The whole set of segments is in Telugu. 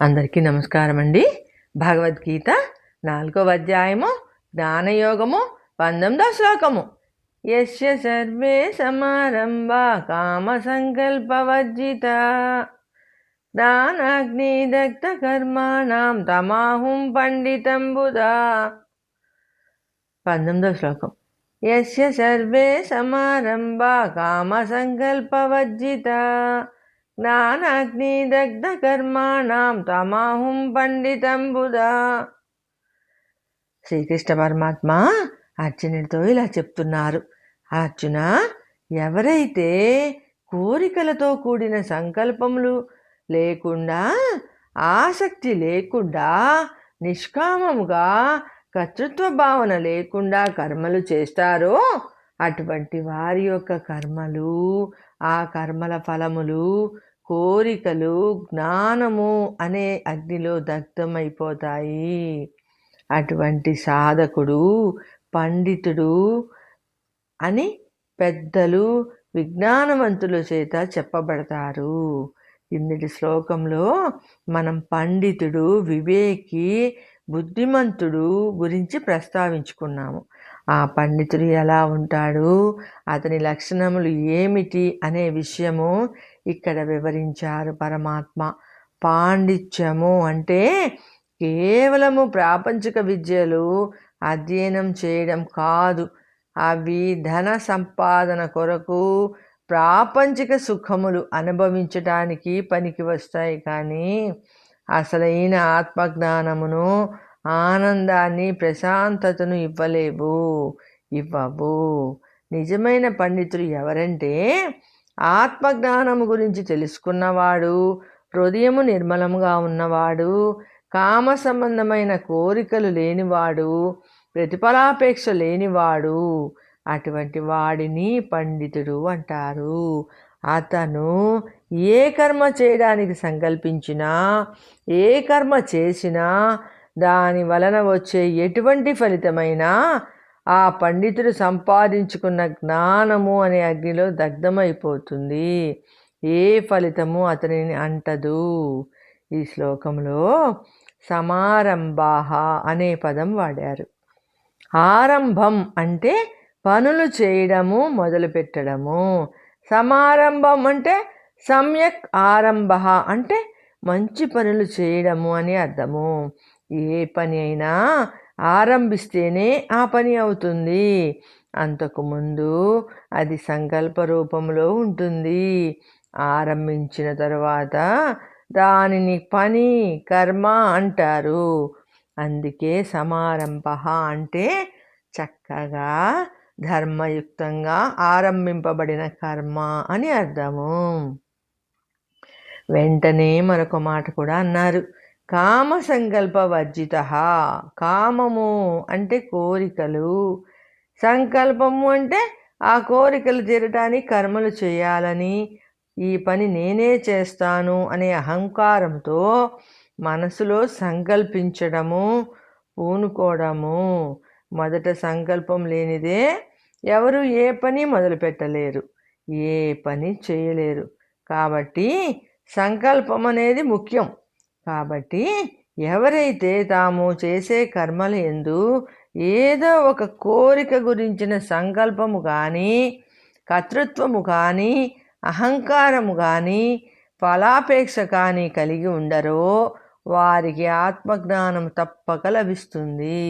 అందరికీ నమస్కారం అండి భగవద్గీత నాలుగవ అధ్యాయము జ్ఞానయోగము పంతొమ్మిదో శ్లోకము. యస్య సర్వే సమారంభ కామ సంకల్పవర్జిత జ్ఞానాగ్నిదగ్ధ కర్మాణం తమాహుం పండితం బుధా. పంతొమ్మిదో శ్లోకం. యస్య సర్వే సమారంభ కామ సంకల్పవర్జిత జ్ఞానాగ్నిదగ్ధకర్మాణం తమాహుం పండితం బుధా శ్రీకృష్ణ పరమాత్మ అర్జునుడితో ఇలా చెప్తున్నారు. అర్జున ఎవరైతే కోరికలతో కూడిన సంకల్పములు లేకుండా ఆసక్తి లేకుండా నిష్కామముగా కర్తృత్వ భావన లేకుండా కర్మలు చేస్తారో అటువంటి వారి యొక్క కర్మలు ఆ కర్మల ఫలములు కోరికలు జ్ఞానము అనే అగ్నిలో దగ్ధమైపోతాయి. అటువంటి సాధకుడు పండితుడు అని పెద్దలు విజ్ఞానవంతుల చేత చెప్పబడతారు. ఇందుటి శ్లోకంలో మనం పండితుడు వివేకి బుద్ధిమంతుడు గురించి ప్రస్తావించుకున్నాము. ఆ పండితుడు ఎలా ఉంటాడు? అతని లక్షణములు ఏమిటి? అనే విషయము ఇక్కడ వివరించారు పరమాత్మ. పాండిత్యము అంటే కేవలము ప్రాపంచిక విద్యలు అధ్యయనం చేయడం కాదు. అవి ధన సంపాదన కొరకు ప్రాపంచిక సుఖములు అనుభవించటానికి పనికి వస్తాయి కానీ అసలైన ఆత్మజ్ఞానమును ఆనందాన్ని ప్రశాంతతను ఇవ్వలేవు. ఇవ్వవు. నిజమైన పండితులు ఎవరంటే ఆత్మజ్ఞానము గురించి తెలుసుకున్నవాడు హృదయము నిర్మలముగా ఉన్నవాడు కామ సంబంధమైన కోరికలు లేనివాడు ప్రతిఫలాపేక్ష లేనివాడు అటువంటి వాడిని పండితుడు అంటారు. అతను ఏ కర్మ చేయడానికి సంకల్పించినా ఏ కర్మ చేసినా దాని వలన వచ్చే ఎటువంటి ఫలితమైనా ఆ పండితుడు సంపాదించుకున్న జ్ఞానము అనే అగ్నిలో దగ్ధమైపోతుంది. ఏ ఫలితము అతనిని అంటదు? ఈ శ్లోకంలో సమారంభాహ అనే పదం వాడారు. ఆరంభం అంటే పనులు చేయడము మొదలుపెట్టడము. సమారంభం అంటే సమ్యక్ ఆరంభ అంటే మంచి పనులు చేయడము అని అర్థము. ఏ పని అయినా ఆరంభిస్తేనే ఆ పని అవుతుంది. అంతకుముందు అది సంకల్ప రూపంలో ఉంటుంది. ఆరంభించిన తర్వాత దానిని పని కర్మ అంటారు. అందుకే సమారంభ అంటే చక్కగా ధర్మయుక్తంగా ఆరంభింపబడిన కర్మ అని అర్థము. వెంటనే మరొక మాట కూడా అన్నారు. కామ సంకల్ప వర్జిత కామము అంటే కోరికలు. సంకల్పము అంటే ఆ కోరికలు తీరటానికి కర్మలు చేయాలని ఈ పని నేనే చేస్తాను అనే అహంకారంతో మనసులో సంకల్పించడము పూనుకోవడము. మొదట సంకల్పం లేనిదే ఎవరు ఏ పని మొదలుపెట్టలేరు. ఏ పని చేయలేరు. కాబట్టి సంకల్పం అనేది ముఖ్యం. కాబట్టి ఎవరైతే తాము చేసే కర్మల ఎందు ఏదో ఒక కోరిక గురించిన సంకల్పము కానీ కర్తృత్వము కానీ అహంకారము కానీ ఫలాపేక్ష కానీ కలిగి ఉండరో వారికి ఆత్మజ్ఞానం తప్పక లభిస్తుంది.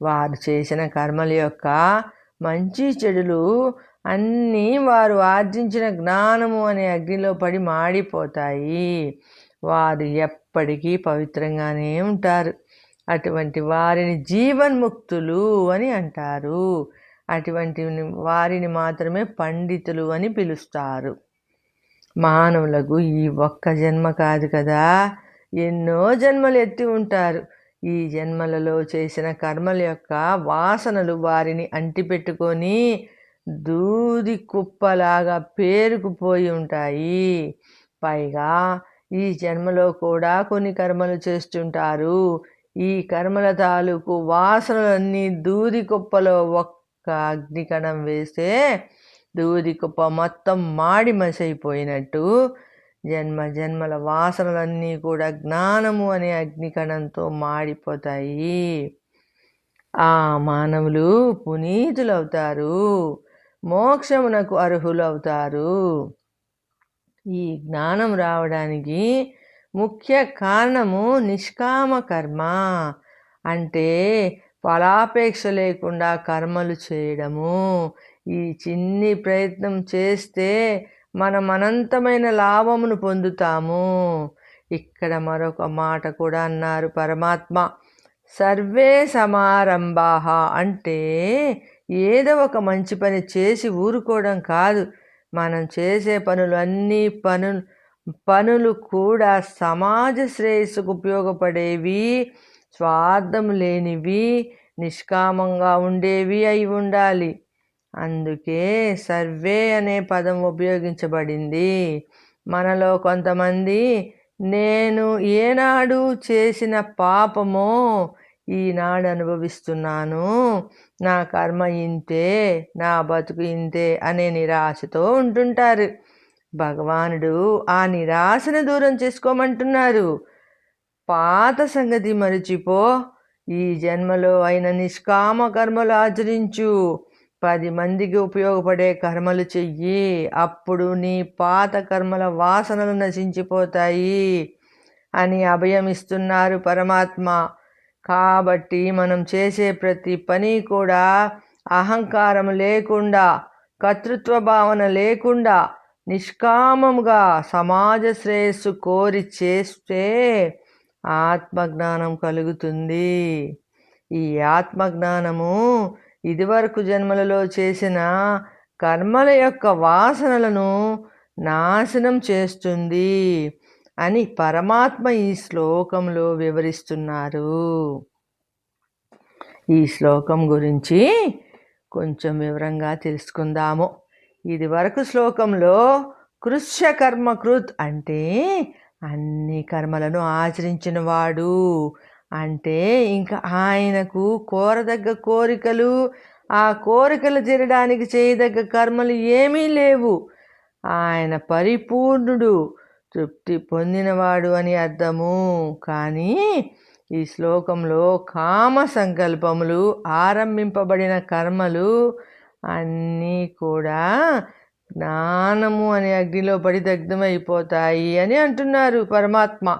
వారు చేసిన కర్మల యొక్క మంచి చెడులు అన్నీ వారు ఆర్జించిన జ్ఞానము అనే అగ్నిలో పడి మాడిపోతాయి. వారు ఎప్పటికీ పవిత్రంగానే ఉంటారు. అటువంటి వారిని జీవన్ముక్తులు అని అంటారు. అటువంటి వారిని మాత్రమే పండితులు అని పిలుస్తారు. మానవులకు ఈ ఒక్క జన్మ కాదు కదా. ఎన్నో జన్మలు ఎత్తి ఉంటారు. ఈ జన్మలలో చేసిన కర్మల యొక్క వాసనలు వారిని అంటిపెట్టుకొని దూది కుప్పలాగా పేరుకుపోయి ఉంటాయి. పైగా ఈ జన్మలో కూడా కొన్ని కర్మలు చేస్తుంటారు. ఈ కర్మల తాలూకు వాసనలన్నీ దూది కుప్పలో ఒక్క అగ్నికణం వేస్తే దూది కుప్ప మొత్తం మాడి మసైపోయినట్టు. జన్మ జన్మల వాసనలన్నీ కూడా జ్ఞానము అనే అగ్నికణంతో మాడిపోతాయి. ఆ మానవులు పునీతులవుతారు. మోక్షమునకు అర్హులవుతారు. ఈ జ్ఞానం రావడానికి ముఖ్య కారణము నిష్కామ కర్మ. అంటే ఫలాపేక్ష లేకుండా కర్మలు చేయడము. ఈ చిన్ని ప్రయత్నం చేస్తే మనం అనంతమైన లాభమును పొందుతాము. ఇక్కడ మరొక మాట కూడా అన్నారు పరమాత్మ. సర్వే సమారంభా. అంటే ఏదో ఒక మంచి పని చేసి ఊరుకోవడం కాదు. మనం చేసే పనులు అన్ని పనులు పనులు కూడా సమాజ శ్రేయస్సుకు ఉపయోగపడేవి స్వార్థం లేనివి నిష్కామంగా ఉండేవి అయి ఉండాలి. అందుకే సర్వే అనే పదం ఉపయోగించబడింది. మనలో కొంతమంది నేను ఏనాడు చేసిన పాపమో ఈనాడు అనుభవిస్తున్నాను. నా కర్మ ఇంతే నా బతుకు ఇంతే అనే నిరాశతో ఉంటుంటారు. భగవానుడు ఆ నిరాశను దూరం చేసుకోమంటున్నారు. పాత సంగతి మరిచిపో. ఈ జన్మలో అయిన నిష్కామ కర్మలు ఆచరించు. పది మందికి ఉపయోగపడే కర్మలు చెయ్యి. అప్పుడు నీ పాత కర్మల వాసనలు నశించిపోతాయి అని అభయమిస్తున్నారు పరమాత్మ. కాబట్టి మనం చేసే ప్రతి పని కూడా అహంకారం లేకుండా కర్తృత్వ భావన లేకుండా నిష్కామముగా సమాజ శ్రేయస్సు కోరి చేస్తే ఆత్మజ్ఞానం కలుగుతుంది. ఈ ఆత్మజ్ఞానము ఇదివరకు జన్మలలో చేసిన కర్మల యొక్క వాసనలను నాశనం చేస్తుంది. అని పరమాత్మ ఈ శ్లోకంలో వివరిస్తున్నారు. ఈ శ్లోకం గురించి కొంచెం వివరంగా తెలుసుకుందాము. ఇది వరకు శ్లోకంలో కృష్య కర్మకృత్ అంటే అన్ని కర్మలను ఆచరించిన వాడు అంటే ఇంకా ఆయనకు కోరదగ్గ కోరికలు ఆ కోరికలు తీరడానికి చేయదగ్గ కర్మలు ఏమీ లేవు. ఆయన పరిపూర్ణుడు. తృప్తి పొందినవాడు అని అర్థము. కానీ ఈ శ్లోకంలో కామ సంకల్పములు ఆరంభింపబడిన కర్మలు అన్నీ కూడా జ్ఞానము అనే అగ్నిలో పడి దగ్ధమైపోతాయి అని అంటున్నారు పరమాత్మ.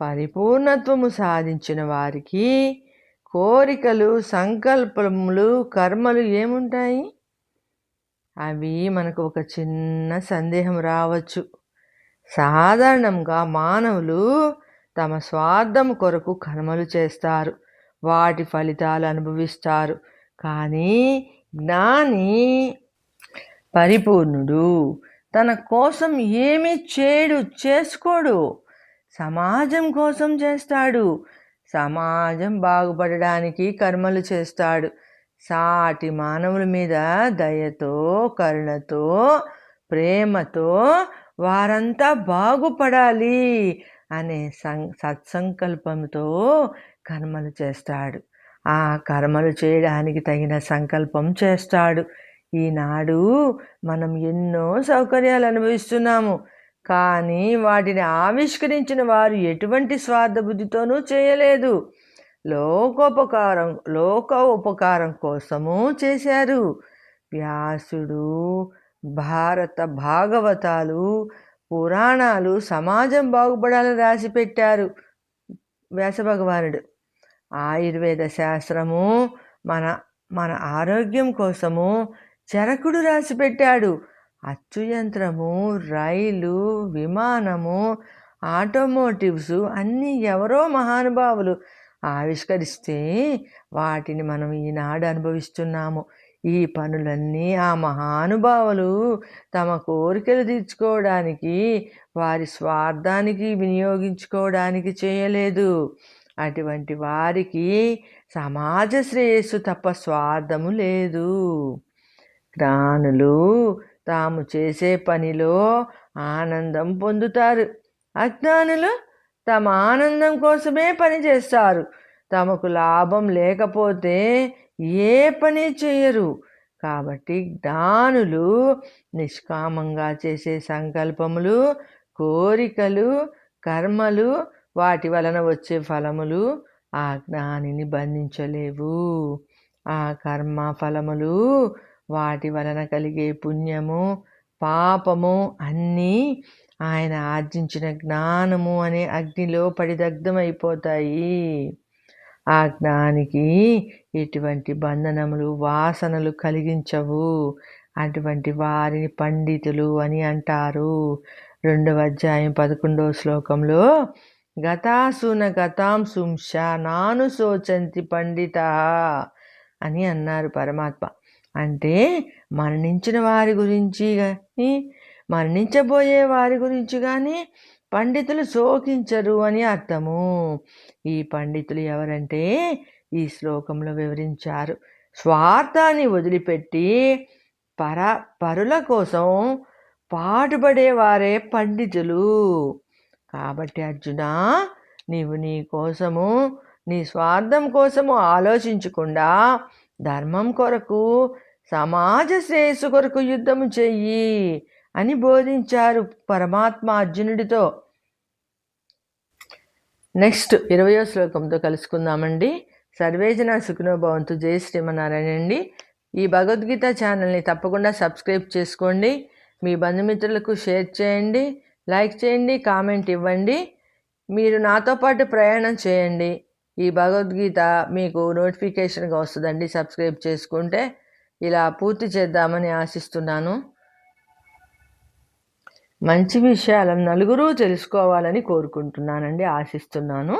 పరిపూర్ణత్వము సాధించిన వారికి కోరికలు సంకల్పములు కర్మలు ఏముంటాయి? అవి మనకు ఒక చిన్న సందేహం రావచ్చు. సాధారణంగా మానవులు తమ స్వార్థం కొరకు కర్మలు చేస్తారు. వాటి ఫలితాలు అనుభవిస్తారు. కానీ జ్ఞాని పరిపూర్ణుడు తన కోసం ఏమి చేయడు చేసుకోడు. సమాజం కోసం చేస్తాడు. సమాజం బాగుపడడానికి కర్మలు చేస్తాడు. సాటి మానవుల మీద దయతో కరుణతో ప్రేమతో వారంతా బాగుపడాలి అనే సం సత్సంకల్పంతో కర్మలు చేస్తాడు. ఆ కర్మలు చేయడానికి తగిన సంకల్పం చేస్తాడు. ఈనాడు మనం ఎన్నో సౌకర్యాలు అనుభవిస్తున్నాము. కానీ వాటిని ఆవిష్కరించిన వారు ఎటువంటి స్వార్థ బుద్ధితోనూ చేయలేదు. లోకోపకారం లోక ఉపకారం కోసము చేశారు. వ్యాసుడు భారత భాగవతాలు పురాణాలు సమాజం బాగుపడాలని రాసి పెట్టారు భగవానుడు ఆయుర్వేద శాస్త్రము మన మన ఆరోగ్యం కోసము చరకుడు రాసి పెట్టాడు అచ్చు యంత్రము రైలు విమానము ఆటోమోటివ్స్ అన్నీ ఎవరో మహానుభావులు ఆవిష్కరిస్తే వాటిని మనం ఈనాడు అనుభవిస్తున్నాము. ఈ పనులన్నీ ఆ మహానుభావులు తమ కోరికలు తీర్చుకోవడానికి వారి స్వార్థానికి వినియోగించుకోవడానికి చేయలేదు. అటువంటి వారికి సమాజ శ్రేయస్సు తప్ప స్వార్థము లేదు. జ్ఞానులు తాము చేసే పనిలో ఆనందం పొందుతారు. అజ్ఞానులు తమ ఆనందం కోసమే పని చేస్తారు. తమకు లాభం లేకపోతే ఏ పని చేయరు. కాబట్టి జ్ఞానులు నిష్కామంగా చేసే సంకల్పములు కోరికలు కర్మలు వాటి వలన వచ్చే ఫలములు ఆ జ్ఞానిని బంధించలేవు. ఆ కర్మ ఫలములు వాటి వలన కలిగే పుణ్యము పాపము అన్నీ ఆయన ఆర్జించిన జ్ఞానము అనే అగ్నిలో పడిదగ్ధమైపోతాయి ఆ జ్ఞానికి ఎటువంటి బంధనములు వాసనలు కలిగించవు. అటువంటి వారిని పండితులు అని అంటారు. రెండవ అధ్యాయం పదకొండవ శ్లోకంలో గతాసున గతాం నాను శోచంతి పండిత అని అన్నారు పరమాత్మ. అంటే మరణించిన వారి గురించి కానీ మరణించబోయే వారి గురించి కానీ పండితులు శోకించరు అని అర్థము. ఈ పండితులు ఎవరంటే ఈ శ్లోకంలో వివరించారు. స్వార్థాన్ని వదిలిపెట్టి పర పరుల కోసం పాటుపడేవారే పండితులు. కాబట్టి అర్జున నీవు నీ కోసము నీ స్వార్థం కోసము ఆలోచించకుండా ధర్మం కొరకు సమాజ శ్రేయస్సు కొరకు యుద్ధము చెయ్యి అని బోధించారు పరమాత్మ అర్జునుడితో. నెక్స్ట్ ఇరవయో శ్లోకంతో కలుసుకుందామండి. సర్వేజన సుఖనో భవంతు. జయ శ్రీమనారాయణ అండి. ఈ భగవద్గీత ఛానల్ని తప్పకుండా సబ్స్క్రైబ్ చేసుకోండి. మీ బంధుమిత్రులకు షేర్ చేయండి. లైక్ చేయండి కామెంట్ ఇవ్వండి. మీరు నాతో పాటు ప్రయాణం చేయండి. ఈ భగవద్గీత మీకు నోటిఫికేషన్గా వస్తుందండి సబ్స్క్రైబ్ చేసుకుంటే. ఇలా పూర్తి చేద్దామని ఆశిస్తున్నాను. మంచి విషయాలను నలుగురు తెలుసుకోవాలని కోరుకుంటున్నానండి ఆశిస్తున్నాను.